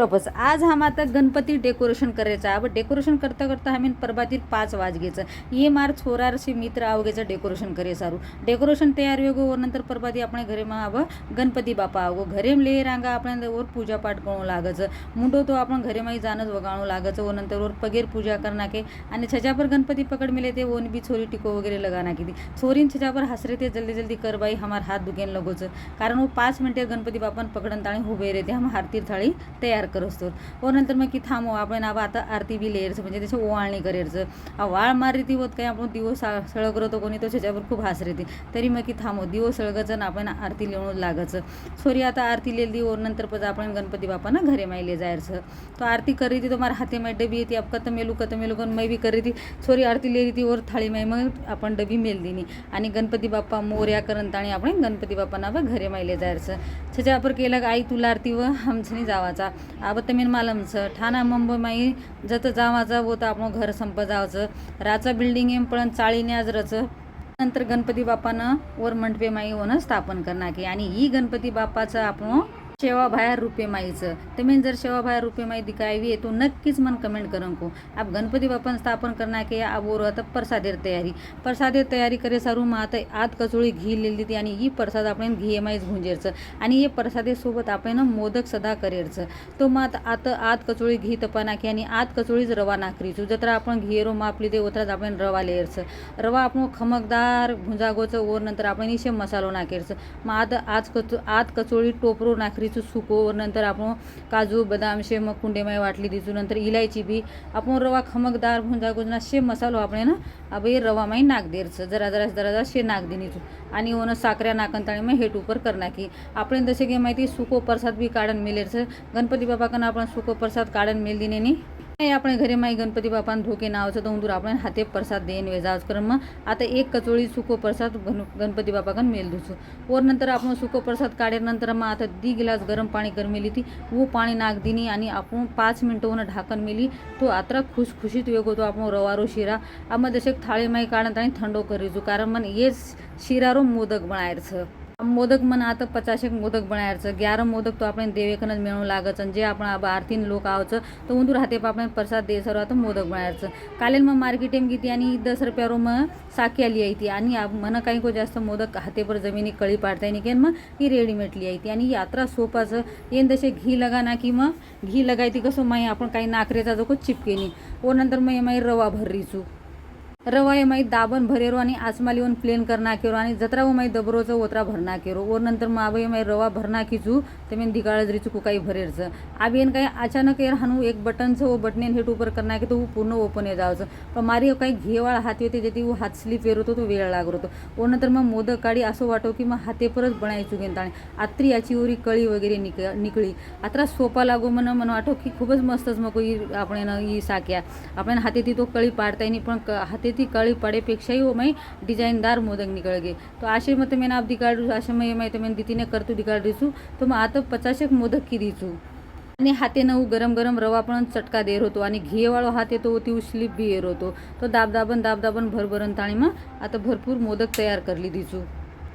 बरोबर आज हा आता गणपती डेकोरेशन करायचा. आहे डेकोरेशन करता करता आम्ही परबातील पाच वाजगेचं. ये मार छोरारशी मित्र आवगेचं डेकोरेशन करे सारू. डेकोरेशन तयार वेगो नंतर परबाती आपण घरे मा आव गणपती बापा आवगो. घरे ले रांगा आपण वर पूजा पाठ करू लागायचं मुंडो तो आपण घरे माही जाणंच वगाळू लागायचं व नंतर वर पगेर पूजा करणार के आणि छजापर गणपती पकड मिले ते ओन बी छोरी टिको वगैरे लगाना किती छोरीन छजापर हसरे ते जल्दी जल्दी कर बाई हमार हात दुखेन लगोचं. कारण व पाच मिनटे गणपती बापान पकडन ताळी उभे रेते हम हारतीर थाळी तयार करतो हो, व नंतर मग की थांबो आपण आबा आता आरती बी लेअरचं म्हणजे त्याची ओवाळणी करायचं वाळ मारी ती होत काय आपण दिवस सळग कोणी तो त्याच्यावर खूप हास रेती तरी मग की थांबो दिवस सळगचं आपण आरती लिहून लागायचं. सोरी आता आरती लिहिली और नंतर पण आपण गणपती बापांना घरे मायले जायचं. तो आरती करी ती तो मारा हाते माय डबी येते अब कत मेलू कत मेलू कन मै बी करी ती सोरी आरती लिहिली ती वर थाळी माय मग आपण डबी मेल दिनी आणि गणपती बाप्पा मोर्या करंत आणि आपण गणपती बाप्पांना बा घरे मायले जायचं. त्याच्यावर केलं आई तुला आरती व हमसनी जावाचा. अब तमीन मालमचं. ठाणा मुंबईमाई जत जावाचं व तर आपण घर संप जावचं. राचा बिल्डिंग एम पण चाळीने आजरचं नंतर गणपती बाप्पानं वर मंडपे माई होणं स्थापन करणार की आणि ही गणपती बाप्पाचं आपण शेवा बाहेर रुपये माईचं तुम्ही जर शेवा बाहेर रुपये माई आहे तो नक्कीच मन कमेंट करून को आप गणपती बाप्पा स्थापन करना के अब और आता प्रसादेर तयारी. प्रसादेर तयारी करे सारू मग आता आत कचोळी घी लिहिली ती आणि ही प्रसाद आपण घी माईच भुंजेरचं. आणि हे प्रसादेसोबत आपण मोदक सदा करेरचं. तो मग आता आता आत कचोळी घी तपा नाखी आणि आत कचोळीच रवा नाकरीचू जत्रा आपण घेरो मापली ते उतरात आपण रवा लेअरचं रवा आपण खमकदार भुंजागोचं ओर नंतर आपण इशे मसालो नाकेरचं मग आता आज कचो आत कचोळी टोपरो नाकरीचं सुको नंतर आपण काजू बदाम शे मग कुंडेमाई वाटली दिसू नंतर इलायची बी. आपण रवा खमकदार भुंजा भुंजागोजना शे मसालो आपण ना अबे रवा माई नागदेरचं. जरा जरा जरा जरा शे नाक आणि ओन साखऱ्या नाकंताळी मग हेट उपर करणार की आपण जसे की माहिती सुको प्रसाद बी काढन मिळेल गणपती बाबाकडनं आपण सुको प्रसाद काढन दिने नी नाही आपण घरी माई गणपती बापान धोके नावाचं तर उंदूर आपण हाते प्रसाद देईन वेजाज कर मग आता एक कचोळी सुको प्रसाद गण गणपती बापाकन मेल दुसू वर नंतर आपण सुको प्रसाद काढल्यानंतर मग आता दी गिलास गरम पाणी कर मेली ती वो पाणी नाक दिनी आणि आपण पाच मिनटं ढाकण ढाकन मेली तो आत्रा खुशखुशीत वेगो तो आपण रवारो शिरा आम्ही जसे थाळी माई काढत आणि थंडो करीजू कारण मन हेच शिरारो मोदक बनायचं मोदक मन आता पचाशेक मोदक बनायचं. ग्यारह मोदक तो आपण देवेकनच मिळवून लागच आणि जे आपण आबा आरतीन लोक आवचं तर उंदूर हाते आपण प्रसाद दे सर्व आता मोदक बनायचं. कालेल मग मार्केटेम घेते आणि दस रुपयारो मग साखी आली आहे ती आणि आप- मन काही को जास्त मोदक हातेपर जमिनी कळी पाडता येणे केन मग ही रेडीमेडली आहे ती आणि यात्रा सोपाचं येन तसे घी लगा ना की मग घी लगायती कसं माई आपण काही नाकरेचा जो चिपकेनी व नंतर मग माई रवा भररी चूक ये माई दाबन भरेरो आणि आसमाली वन प्लेन करना केरो आणि जत्रा व माई दबरोचं ओतरा भरणा केरो वर नंतर मग आबा माई रवा भरणा किचू ते मी दिगाळजरीचू कुकाई भरेरचं आबी येन काही अचानक येर हानू एक बटनचं व बटनेन हेट उपर करना की तो पूर्ण ओपन जावचं पण मारी काही घेवाळ हात येते जे ती हात स्लीप येर होतो तो वेळ लागत होतो व नंतर मग मोदक काढी असं वाटो की मग हाते परत बनायचू घेता आणि आत्री याची उरी कळी वगैरे निक निकळी. आता सोपा लागो म्हण मन वाटो की खूपच मस्तच मग ही आपण ही साक्या. आपण हाते ती तो कळी पाडता येईल पण क- हाते ती कळी पडेपेक्षाही वो हो माई डिझाईनदार मोदक निकळ गे तो असे मत मेन आप दिकाडू असे मग माहिती मेन दितीने करतो दिकाड दिसू तो मग आता पचाशेक मोदक की दिसू आणि हाते नऊ गरम गरम रवा पण चटका देर होतो आणि घेवाळो हात येतो ती उचली बी येर होतो. तो दाबदाबन दाबदाबन भरभरन ताणी मग आता भरपूर मोदक तयार करली दिसू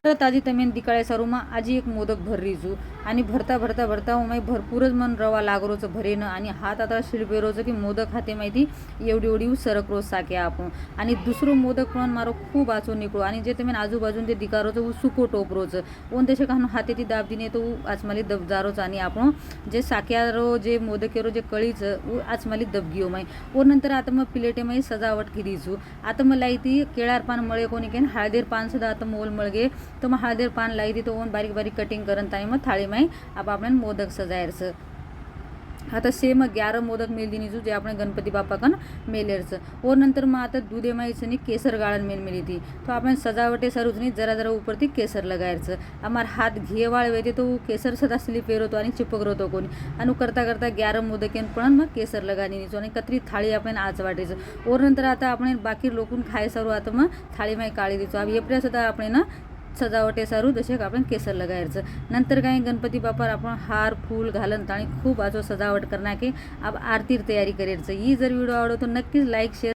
तर ताजी तमेन दिकाळे सरूमा आजी एक मोदक भररीजू आणि भरता भरता भरता हो माई भरपूरच मन रवा लागरोचं भरेनं. आणि हात आता शिल्पेरोचं की मोदक हाते माहिती एवढी एवढी सरक रोज साके आपण आणि दुसरं मोदक पण मारो खूप वाचून निकळू. आणि जे तमेन आजूबाजून ते दिकारोचं उ सुको टोपरोचं. ओन त्याच्या कान हाते ती दाब दिने तो आचमाली दबजारोच आणि आपण जे साक्यारो जे मोदकेरो जे कळीचं उ आचमाली दबगियो माई व नंतर आता मग प्लेटे माई सजावट किरीचू आता मग लाई केळार पान मळे कोणी केन हळदीर पान सुद्धा आता मोल मळगे तो मग हळदेर पान लाई ती तो ओन बारीक बारीक कटिंग करन ताई मग थाळी माई आप आपण मोदक सजायचं आता सेम ग्यारह मोदक मेल दिनीचू जे आपण गणपती बाप्पाकन मेलेरचं व नंतर मग आता दुधे माईचं केसर गाळण मेल मिली ती तो आपण सजावटे सरूच नी जरा जरा उपरती केसर लगायचं आमार हात घेवाळ वेते तो केसर सदा स्लीप होतो आणि चिपक होतो कोणी आणि करता करता ग्यारह मोदकेन पण मग केसर लगा दिनीचो आणि कत्री थाळी आपण आज वाटायचं और नंतर आता आपण बाकी लोकून खाय सरू आता मग थाळी माई काळी दिसो आम्ही सुद्धा आपण ना सजावटेसारू जसे आपण केसर लगायचं. नंतर काही गणपती बापार आपण हार फूल घालन आणि खूप आजो सजावट करणार की आप आरतीर तयारी करायचं. ही जर व्हिडिओ आवडतो नक्कीच लाईक शेअर